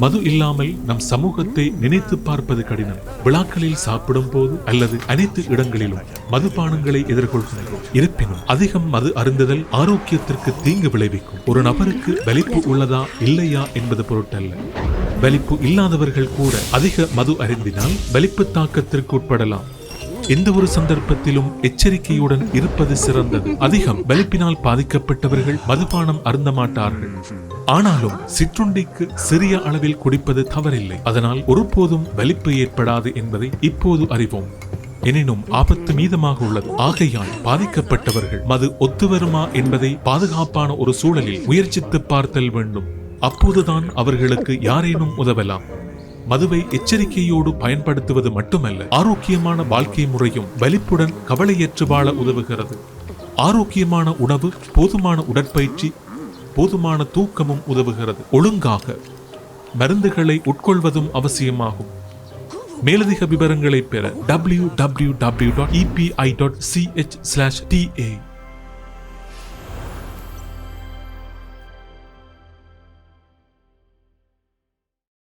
மது இல்லாமல் நம் சமூகத்தை நினைத்து பார்ப்பது கடினம். விழாக்களில் சாப்பிடும் போது அல்லது அனைத்து இடங்களிலும் மதுபானங்களை எதிர்கொள்கின்றோம். இருப்பினும் அதிகம் மது அருந்துதல் ஆரோக்கியத்திற்கு தீங்கு விளைவிக்கும். ஒரு நபருக்கு வலிப்பு உள்ளதா இல்லையா என்பது பொருட்டல்ல. வலிப்பு இல்லாதவர்கள் கூட அதிக மது அருந்தினால் வலிப்பு தாக்கத்திற்கு உட்படலாம். எந்த ஒரு சந்தர்ப்பத்திலும் எச்சரிக்கையுடன் இருப்பது சிறந்தது. அதிகம் வலிப்பினால் பாதிக்கப்பட்டவர்கள் மதுபானம் அருந்த மாட்டார்கள். ஆனாலும் சிற்றுண்டிக்கு சிறிய அளவில் குடிப்பது தவறில்லை. அதனால் ஒருபோதும் வலிப்பு ஏற்படாது என்பதை இப்போது அறிவோம். எனினும் ஆபத்து மீதமாக உள்ளது. ஆகையால் பாதிக்கப்பட்டவர்கள் மது ஒத்துவருமா என்பதை பாதுகாப்பான ஒரு சூழலில் முயற்சித்து பார்த்தல் வேண்டும். அப்போதுதான் அவர்களுக்கு யாரேனும் உதவலாம். மதுவை எச்சரிக்கையோடு பயன்படுத்துவது மட்டுமல்ல ஆரோக்கியமான வாழ்க்கை முறையும் வலிப்புடன் கவலையற்று வாழ உதவுகிறது. ஆரோக்கியமான உணவு போதுமான உடற்பயிற்சி போதுமான தூக்கமும் உதவுகிறது. ஒழுங்காக மருந்துகளை உட்கொள்வதும் அவசியமாகும். மேலதிக விவரங்களை பெற W W W dot EPI dot CH slash DA